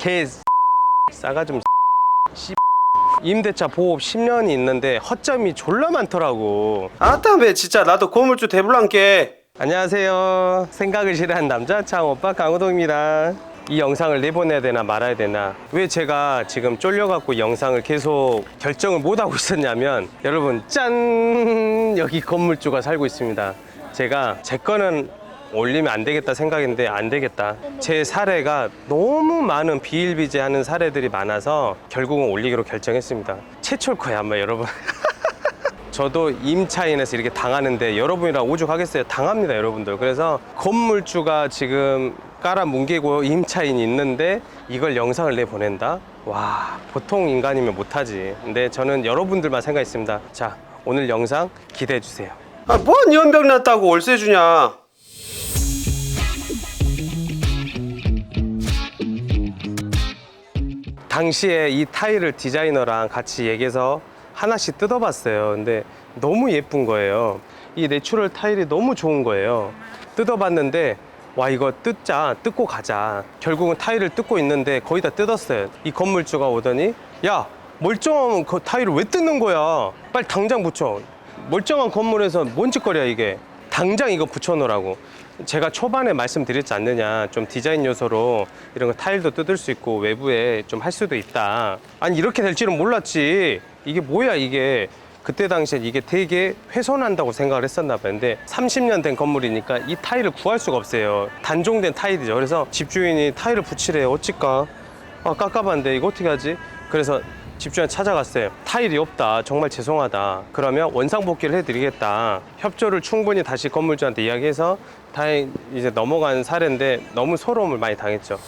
개 싸가 좀 씨. 임대차 보호 10년이 있는데 허점이 졸라 많더라고. 아따 진짜 나도 고물주 대불란게 안녕하세요. 생각을 싫어하는 남자 창오빠 강호동입니다. 이 영상을 내보내야 되나 말아야 되나 왜 제가 지금 쫄려갖고 영상을 계속 결정을 못하고 있었냐면 여러분 짠 여기 건물주가 살고 있습니다 제가 제 거는 올리면 안 되겠다 생각했는데 안 되겠다 제 사례가 너무 많은 비일비재하는 사례들이 많아서 결국은 올리기로 결정했습니다 최초일 거예요 아마 여러분 저도 임차인에서 이렇게 당하는데 여러분이랑 오죽하겠어요? 당합니다, 여러분들. 그래서 건물주가 지금 깔아 뭉개고 임차인이 있는데 이걸 영상을 내보낸다? 와, 보통 인간이면 못하지. 근데 저는 여러분들만 생각했습니다. 자, 오늘 영상 기대해 주세요. 아 뭔 연병 났다고 월세 주냐 당시에 이 타일을 디자이너랑 같이 얘기해서 하나씩 뜯어봤어요. 근데 너무 예쁜 거예요. 이 내추럴 타일이 너무 좋은 거예요. 뜯어봤는데 와 이거 뜯자 뜯고 가자. 결국은 타일을 뜯고 있는데 거의 다 뜯었어요. 이 건물주가 오더니 야 멀쩡한 그 타일을 왜 뜯는 거야? 빨리 당장 붙여. 멀쩡한 건물에서 뭔 짓거리야 이게. 당장 이거 붙여놓으라고. 제가 초반에 말씀드렸지 않느냐. 좀 디자인 요소로 이런 거 타일도 뜯을 수 있고 외부에 좀 할 수도 있다. 아니 이렇게 될 줄은 몰랐지. 이게 뭐야 이게. 그때 당시에 이게 되게 훼손한다고 생각을 했었나. 근데 30년 된 건물이니까 이 타일을 구할 수가 없어요. 단종된 타일이죠. 그래서 집주인이 타일을 붙이래. 어찌까? 아, 깝깝한데 이거 어떻게 하지? 그래서 집주인 찾아갔어요. 타일이 없다. 정말 죄송하다. 그러면 원상복귀를 해드리겠다. 협조를 충분히 다시 건물주한테 이야기해서 다행 이제 넘어간 사례인데 너무 소름을 많이 당했죠.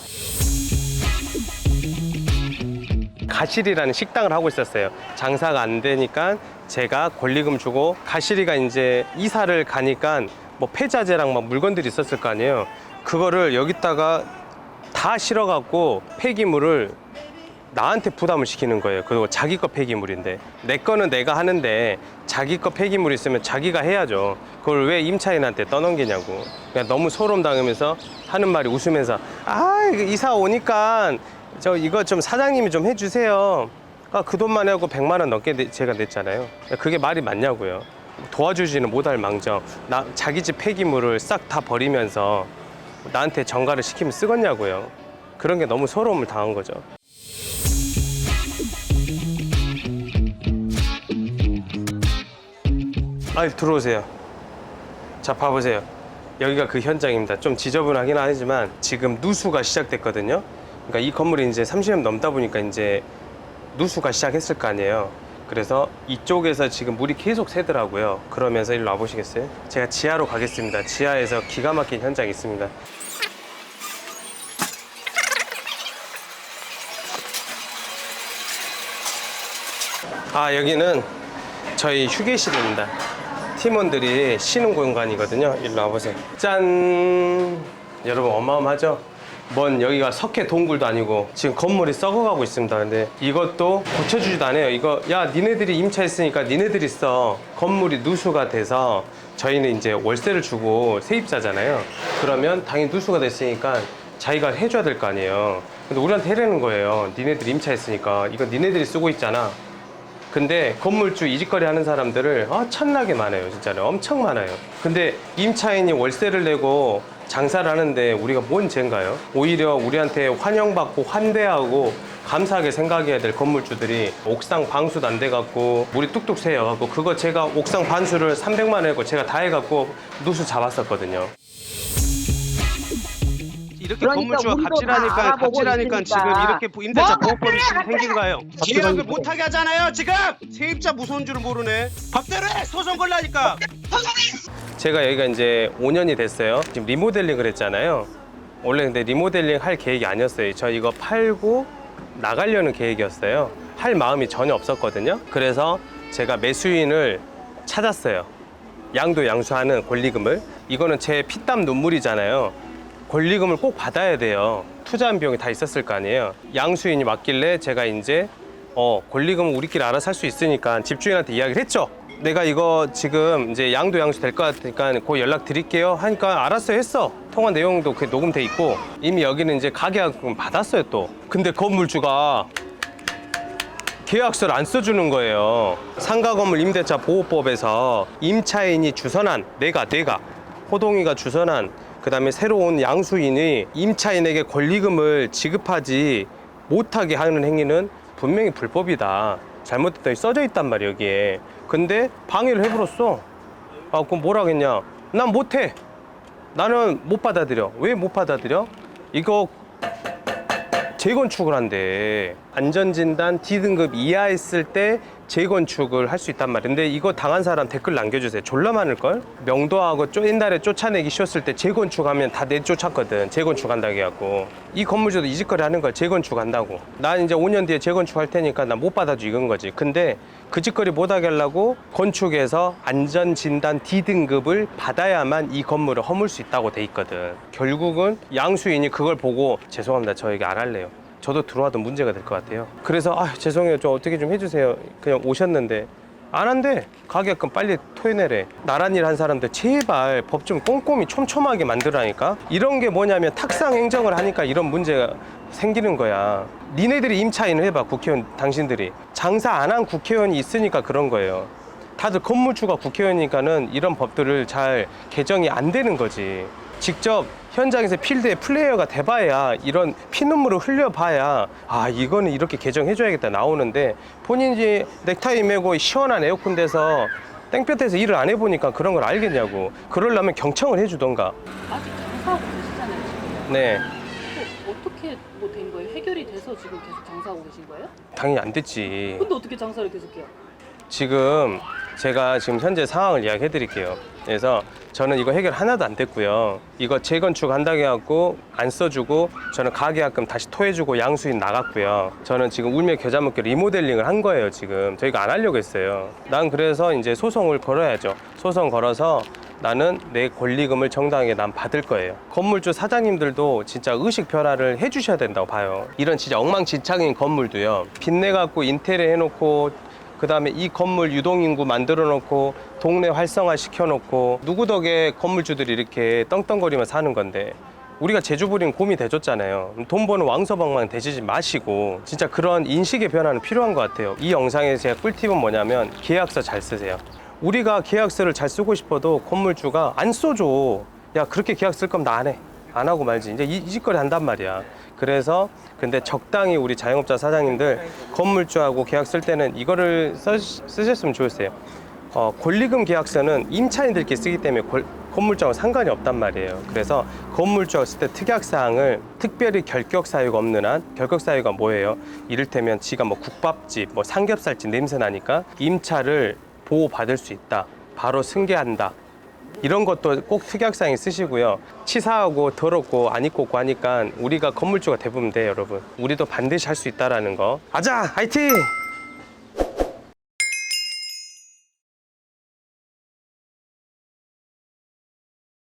가실이라는 식당을 하고 있었어요. 장사가 안 되니까 제가 권리금 주고 가실이가 이제 이사를 가니까 뭐 폐자재랑 막 물건들이 있었을 거 아니에요. 그거를 여기다가 다 실어갖고 폐기물을 나한테 부담을 시키는 거예요. 그리고 자기 거 폐기물인데 내 거는 내가 하는데 자기 거 폐기물 있으면 자기가 해야죠. 그걸 왜 임차인한테 떠넘기냐고. 그냥 너무 소름 당하면서 하는 말이 웃으면서 아 이사 오니까 저 이거 좀 사장님이 좀 해주세요. 아, 그 돈만 하고 100만 원 넘게 내- 제가 냈잖아요. 그게 말이 맞냐고요. 도와주지는 못할 망정 나 자기 집 폐기물을 싹 다 버리면서 나한테 전가를 시키면 쓰겠냐고요. 그런 게 너무 소름을 당한 거죠. 아 들어오세요. 자 봐보세요. 여기가 그 현장입니다. 좀 지저분하긴 하지만 지금 누수가 시작됐거든요. 그러니까 이 건물이 이제 30년 넘다 보니까 이제 누수가 시작했을 거 아니에요. 그래서 이쪽에서 지금 물이 계속 새더라고요. 그러면서 일로 와보시겠어요? 제가 지하로 가겠습니다. 지하에서 기가 막힌 현장이 있습니다. 아 여기는 저희 휴게실입니다. 팀원들이 쉬는 공간이거든요. 일로 와보세요. 짠! 여러분 어마어마하죠? 뭔 여기가 석회 동굴도 아니고 지금 건물이 썩어가고 있습니다. 근데 이것도 고쳐주지도 않아요. 이거 야 니네들이 임차했으니까 니네들이 써. 건물이 누수가 돼서 저희는 이제 월세를 주고 세입자잖아요. 그러면 당연히 누수가 됐으니까 자기가 해줘야 될 거 아니에요. 근데 우리한테 해라는 거예요. 니네들이 임차했으니까 이거 니네들이 쓰고 있잖아. 근데 건물주 이직거리 하는 사람들을 아, 천나게 많아요 진짜로. 엄청 많아요. 근데 임차인이 월세를 내고 장사를 하는데 우리가 뭔 죄인가요? 오히려 우리한테 환영받고 환대하고 감사하게 생각해야 될 건물주들이 옥상 방수도 안 돼갖고 물이 뚝뚝 새여갖고 그거 제가 옥상 반수를 300만 원 했고 제가 다 해갖고 누수 잡았었거든요 이렇게 그러니까 건물주가 우리도 다 갑질하니까 알아보고 갑질하니까 있으니까. 지금 이렇게 임대차 뭐 보호법이 생긴 거예요. 계약을 못하게 하잖아요 지금 세입자 무서운 줄은 모르네. 법대로 해 소송 걸라니까. 제가 여기가 이제 5년이 됐어요. 지금 리모델링을 했잖아요. 원래 근데 리모델링 할 계획이 아니었어요. 저 이거 팔고 나가려는 계획이었어요. 할 마음이 전혀 없었거든요. 그래서 제가 매수인을 찾았어요. 양도 양수하는 권리금을. 이거는 제 피땀 눈물이잖아요. 권리금을 꼭 받아야 돼요. 투자한 비용이 다 있었을 거 아니에요. 양수인이 왔길래 제가 이제 어 권리금은 우리끼리 알아서 할 수 있으니까 집주인한테 이야기를 했죠. 내가 이거 지금 이제 양도 양수 될 것 같으니까 곧 연락 드릴게요 하니까 알았어 했어 통화 내용도 그 녹음돼 있고 이미 여기는 이제 가계약금 받았어요 또 근데 건물주가 계약서를 안 써주는 거예요 상가 건물 임대차 보호법에서 임차인이 주선한 내가 내가 호동이가 주선한 그 다음에 새로 운 양수인이 임차인에게 권리금을 지급하지 못하게 하는 행위는 분명히 불법이다. 잘못됐다니 써져 있단 말이야 여기에. 근데 방해를 해버렸어. 아 그럼 뭐라겠냐? 난 못해. 나는 못 받아들여. 왜 못 받아들여? 이거 재건축을 한대 안전진단 D등급 이하 했을 때 재건축을 할 수 있단 근데 이거 당한 사람 댓글 남겨주세요. 졸라 많을걸? 명도하고 쪼, 옛날에 쫓아내기 쉬웠을 때 재건축하면 다 내쫓았거든. 재건축한다고 해갖고. 이 건물주도 이 짓거리 하는 거야. 재건축한다고. 난 이제 5년 뒤에 재건축할 테니까 나 못 받아줘 이건 거지. 근데 그 짓거리 못하게 하려고 건축에서 안전진단 D등급을 받아야만 이 건물을 허물 수 있다고 돼 있거든. 결국은 양수인이 그걸 보고 죄송합니다. 저 얘기 안 할래요 저도 들어와도 문제가 될 것 같아요. 그래서 아 죄송해요. 좀 어떻게 좀 해주세요. 그냥 오셨는데. 안 한대. 가게끔 빨리 토해내래. 나란 일 한 사람들 제발 법 좀 꼼꼼히 촘촘하게 만들라니까. 이런 게 뭐냐면 탁상 행정을 하니까 이런 문제가 생기는 거야. 니네들이 임차인을 해봐 국회의원 당신들이. 장사 안 한 국회의원이 있으니까 그런 거예요. 다들 건물주가 국회의원이니까는 이런 법들을 잘 개정이 안 되는 거지 직접 현장에서 필드에 플레이어가 돼봐야 이런 피눈물을 흘려봐야 아 이거는 이렇게 개정해줘야겠다 나오는데 본인이 넥타이 메고 시원한 에어컨 돼서 땡볕에서 일을 안 해보니까 그런 걸 알겠냐고 그러려면 경청을 해주던가 아직 장사하고 계시잖아요 지금. 네또 어떻게 뭐 된 거예요? 해결이 돼서 지금 계속 장사하고 계신 거예요? 당연히 안 됐지 근데 어떻게 장사를 계속해요? 지금 제가 지금 현재 상황을 이야기해 드릴게요. 그래서 저는 이거 해결 하나도 안 됐고요. 이거 재건축 한다고 해갖고 안 써주고 저는 가계약금 다시 토해주고 양수인 나갔고요. 저는 지금 울며 겨자 먹기 리모델링을 한 거예요. 지금 저희가 안 하려고 했어요. 난 그래서 이제 소송을 걸어야죠. 소송 걸어서 나는 내 권리금을 정당하게 난 받을 거예요. 건물주 사장님들도 진짜 의식 변화를 해주셔야 된다고 봐요. 이런 진짜 엉망진창인 건물도요. 빚내 갖고 인테리어 해놓고 그 다음에 이 건물 유동인구 만들어 놓고 동네 활성화 시켜 놓고 누구 덕에 건물주들이 이렇게 떵떵거리며 사는 건데 우리가 제주부리는 곰이 돼줬잖아요. 돈 버는 왕서방만 되지지 마시고 진짜 그런 인식의 변화는 필요한 것 같아요. 이 영상에 제가 꿀팁은 뭐냐면 계약서 잘 쓰세요. 우리가 계약서를 잘 쓰고 싶어도 건물주가 안 써줘. 야 그렇게 계약 쓸 거면 나 안 해. 안 하고 말지. 이제 이, 이 짓거리 한단 말이야. 그래서 근데 적당히 우리 자영업자 사장님들 건물주하고 계약 쓸 때는 이거를 써, 쓰셨으면 좋겠어요. 어, 권리금 계약서는 임차인들끼리 쓰기 때문에 권- 건물주하고 상관이 없단 말이에요. 그래서 건물주하고 쓸 때 특약 사항을 특별히 결격 사유가 없는 한 결격 사유가 뭐예요? 이를테면 지가 뭐 국밥집, 뭐 삼겹살집 냄새 나니까 임차를 보호 받을 수 있다. 바로 승계한다. 이런 것도 꼭 특약사항에 쓰시고요. 치사하고 더럽고 안 입고 고 하니까 우리가 건물주가 대부분 돼, 여러분. 우리도 반드시 할 수 있다라는 거. 아자, 화이팅!